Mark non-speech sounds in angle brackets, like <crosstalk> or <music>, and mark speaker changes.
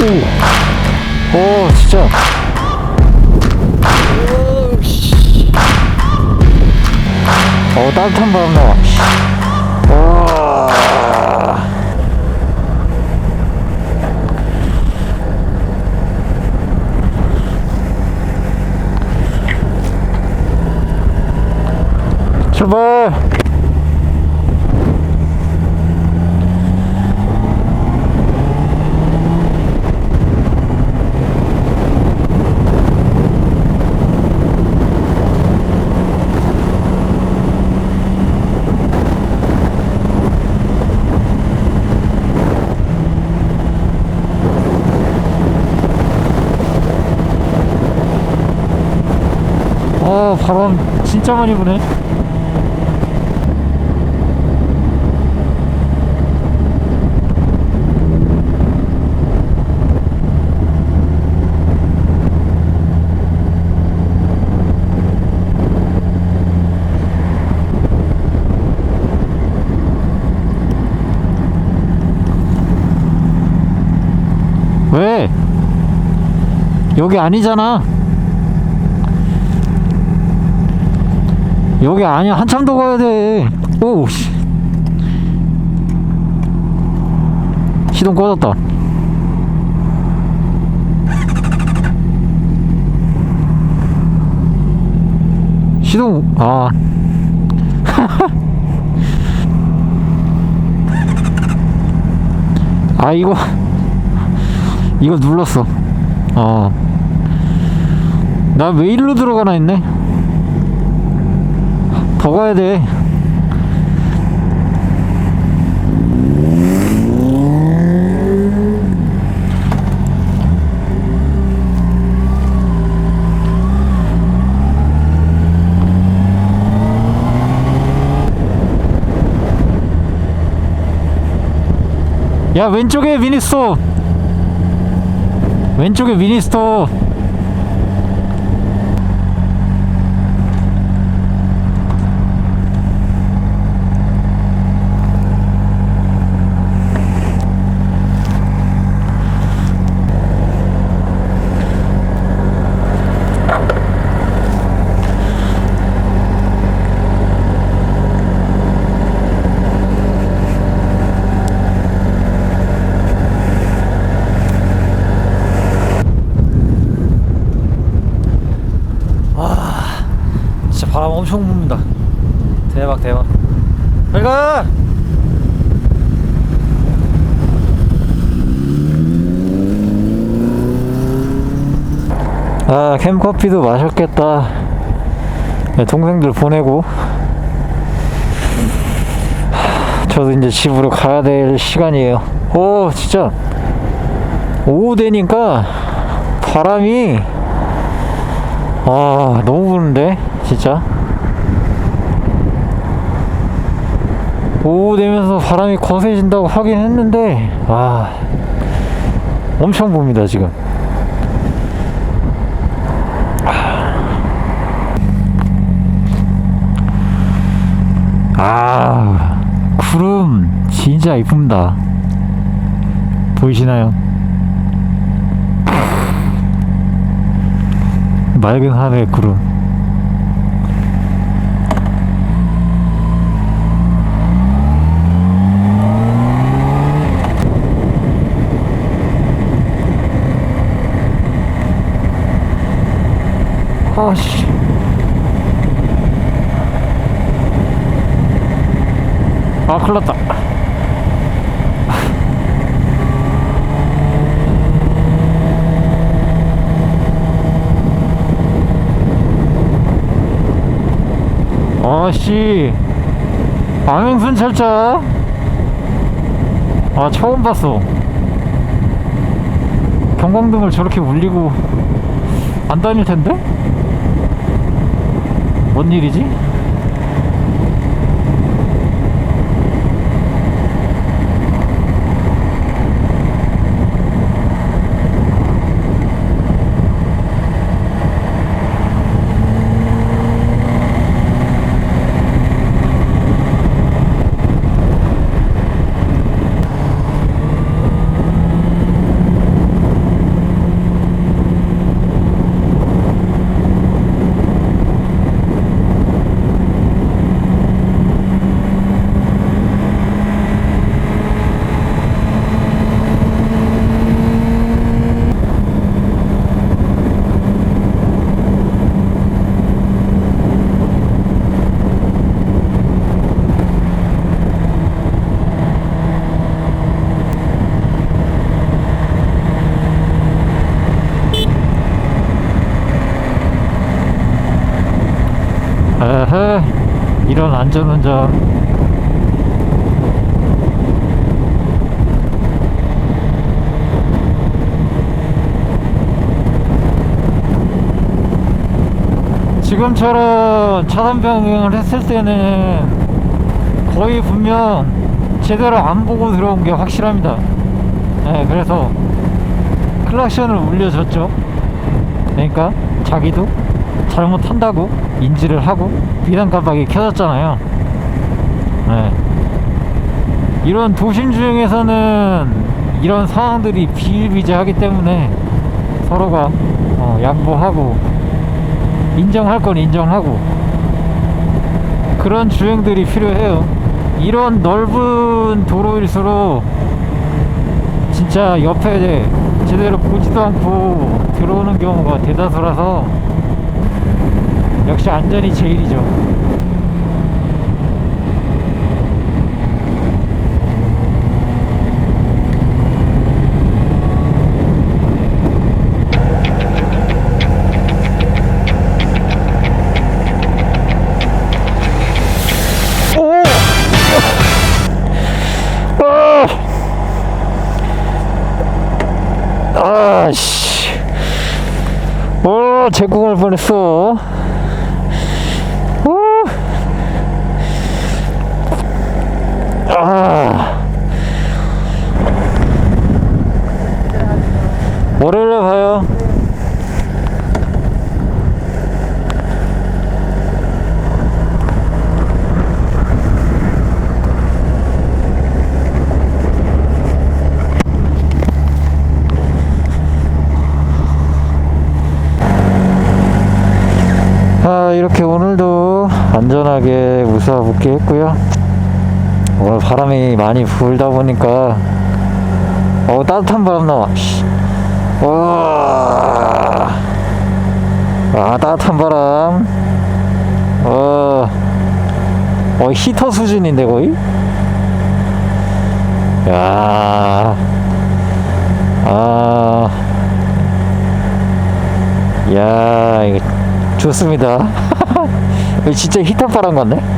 Speaker 1: 오, 오 진짜. 어 따뜻한 바람 나와. 와. 바람 진짜 많이 부네. 왜? 여기 아니잖아. 여기 아니야. 한참 더 가야 돼. 오, 씨. 시동 꺼졌다. 시동, 아. <laughs> 아, 이거. 이거 눌렀어. 어. 나 왜 일로 들어가나 했네. 더 가야 돼. 야 왼쪽에 미니스토 왼쪽에 미니스토 바람 엄청 붑니다. 대박 대박. 잘가! 아 캠커피도 마셨겠다. 네, 동생들 보내고. 하, 저도 이제 집으로 가야 될 시간이에요. 오 진짜. 오후 되니까 바람이 아 너무 부는데 진짜? 오후 되면서 바람이 거세진다고 하긴 했는데 아 엄청 붑니다 지금. 아 구름 진짜 이쁩니다. 보이시나요? 맑은 하늘의 구름 아씨. 아 큰일났다. 아씨. 암행순 철자 아 처음 봤어. 경광등을 저렇게 울리고 안 다닐 텐데? 뭔 일이지? 안전운전 지금처럼 차선 변경을 했을 때는 거의 분명 제대로 안 보고 들어온 게 확실합니다. 네, 그래서 클락션을 울려줬죠. 그러니까 자기도 잘못한다고 인지를 하고 비상 깜빡이 켜졌잖아요. 네. 이런 도심 주행에서는 이런 상황들이 비일비재하기 때문에 서로가 어, 양보하고 인정할 건 인정하고 그런 주행들이 필요해요. 이런 넓은 도로일수록 진짜 옆에 제대로 보지도 않고 들어오는 경우가 대다수라서 역시 안전이 제일이죠. 오! 아! 아씨. 오, 제공할 뻔했어. 오. 아. 월요일에 봐요. 아, 이렇게 오늘도 안전하게 무사 복귀했고요. 오늘 바람이 많이 불다 보니까 어 따뜻한 바람 나와. 씨. 와. 아 따뜻한 바람. 어. 어 히터 수준인데 거의. 야. 아. 야 이거 좋습니다. <laughs> 진짜 히터 바람 같네.